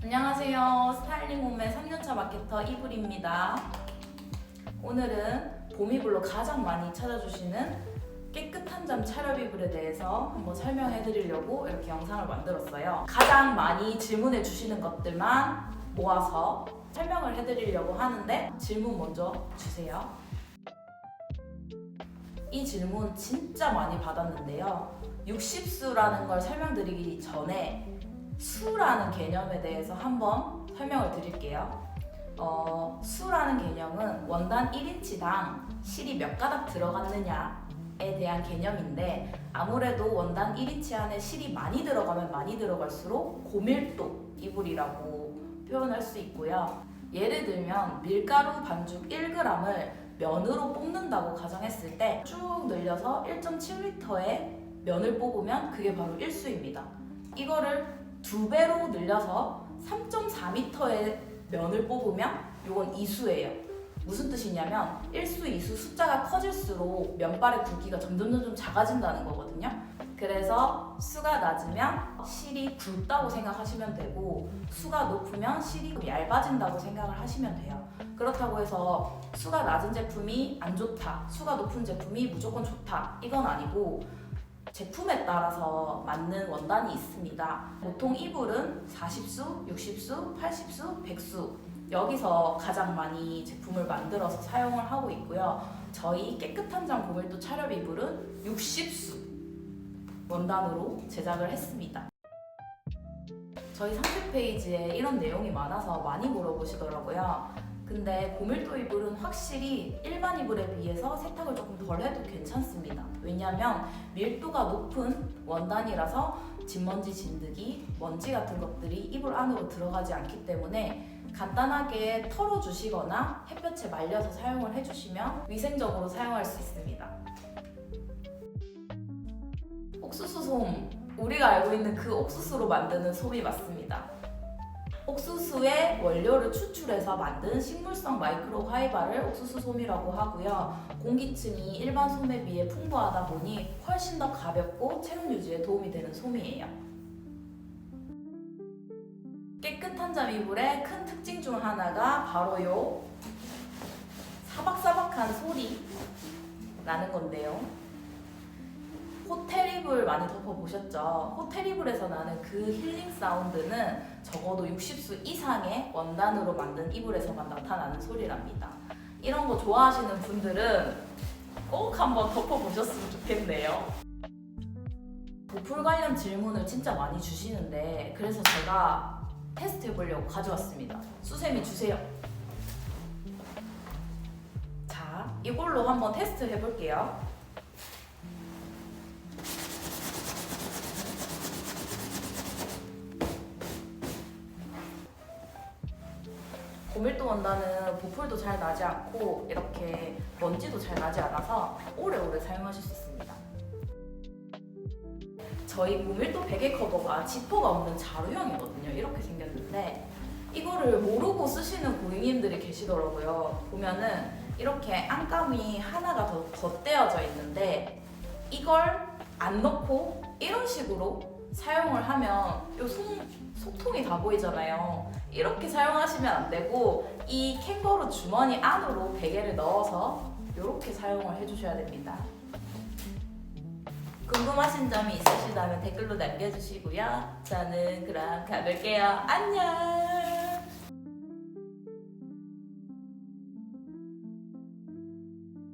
안녕하세요. 스타일링 홈의 3년차 마케터 이불입니다. 오늘은 봄이불로 가장 많이 찾아주시는 깨끗한 잠 차렵 이불에 대해서 한번 설명해 드리려고 이렇게 영상을 만들었어요. 가장 많이 질문해 주시는 것들만 모아서 설명을 해 드리려고 하는데 질문 먼저 주세요. 이 질문 진짜 많이 받았는데요. 60수라는 걸 설명드리기 전에 수라는 개념에 대해서 한번 설명을 드릴게요. 어, 수라는 개념은 원단 1인치당 실이 몇 가닥 들어갔느냐에 대한 개념인데 아무래도 원단 1인치 안에 실이 많이 들어가면 많이 들어갈수록 고밀도 이불이라고 표현할 수 있고요. 예를 들면 밀가루 반죽 1g을 면으로 뽑는다고 가정했을 때 쭉 늘려서 1.7리터의 면을 뽑으면 그게 바로 1수입니다. 이거를 두 배로 늘려서 3.4m의 면을 뽑으면 이건 2수예요. 무슨 뜻이냐면 1수, 2수 숫자가 커질수록 면발의 굵기가 점점 점점 작아진다는 거거든요. 그래서 수가 낮으면 실이 굵다고 생각하시면 되고 수가 높으면 실이 얇아진다고 생각을 하시면 돼요. 그렇다고 해서 수가 낮은 제품이 안 좋다, 수가 높은 제품이 무조건 좋다 이건 아니고 제품에 따라서 맞는 원단이 있습니다. 보통 이불은 40수, 60수, 80수, 100수 여기서 가장 많이 제품을 만들어서 사용을 하고 있고요. 저희 깨끗한 장 고밀도 차렵 이불은 60수 원단으로 제작을 했습니다. 저희 상세 페이지에 이런 내용이 많아서 많이 물어보시더라고요. 근데 고밀도 이불은 확실히 일반 이불에 비해서 세탁을 조금 덜 해도 괜찮습니다. 왜냐하면 밀도가 높은 원단이라서 진먼지 진드기, 먼지 같은 것들이 이불 안으로 들어가지 않기 때문에 간단하게 털어주시거나 햇볕에 말려서 사용을 해주시면 위생적으로 사용할 수 있습니다. 옥수수 솜, 우리가 알고 있는 그 옥수수로 만드는 솜이 맞습니다. 옥수수의 원료를 추출해서 만든 식물성 마이크로 화이바를 옥수수 솜이라고 하고요. 공기층이 일반 솜에 비해 풍부하다 보니 훨씬 더 가볍고 체온 유지에 도움이 되는 솜이에요. 깨끗한 잠 이불의 큰 특징 중 하나가 바로 요 사박사박한 소리 나는 건데요. 호텔 이불 많이 덮어보셨죠? 호텔 이불에서 나는 그 힐링 사운드는 적어도 60수 이상의 원단으로 만든 이불에서만 나타나는 소리랍니다. 이런 거 좋아하시는 분들은 꼭 한번 덮어보셨으면 좋겠네요. 보풀 관련 질문을 진짜 많이 주시는데 그래서 제가 테스트 해보려고 가져왔습니다. 수세미 주세요. 자, 이걸로 한번 테스트 해볼게요. 고밀도 원단은 보풀도 잘 나지 않고 이렇게 먼지도 잘 나지 않아서 오래오래 사용하실 수 있습니다. 저희 고밀도 베개 커버가 지퍼가 없는 자루형이거든요. 이렇게 생겼는데 이거를 모르고 쓰시는 고객님들이 계시더라고요. 보면은 이렇게 안감이 하나가 더 덧대어져 있는데 이걸 안 넣고 이런 식으로 사용을 하면 요 속, 속통이 다 보이잖아요. 이렇게 사용하시면 안 되고 이 캥거루 주머니 안으로 베개를 넣어서 이렇게 사용을 해주셔야 됩니다. 궁금하신 점이 있으시다면 댓글로 남겨주시고요. 저는 그럼 가볼게요. 안녕!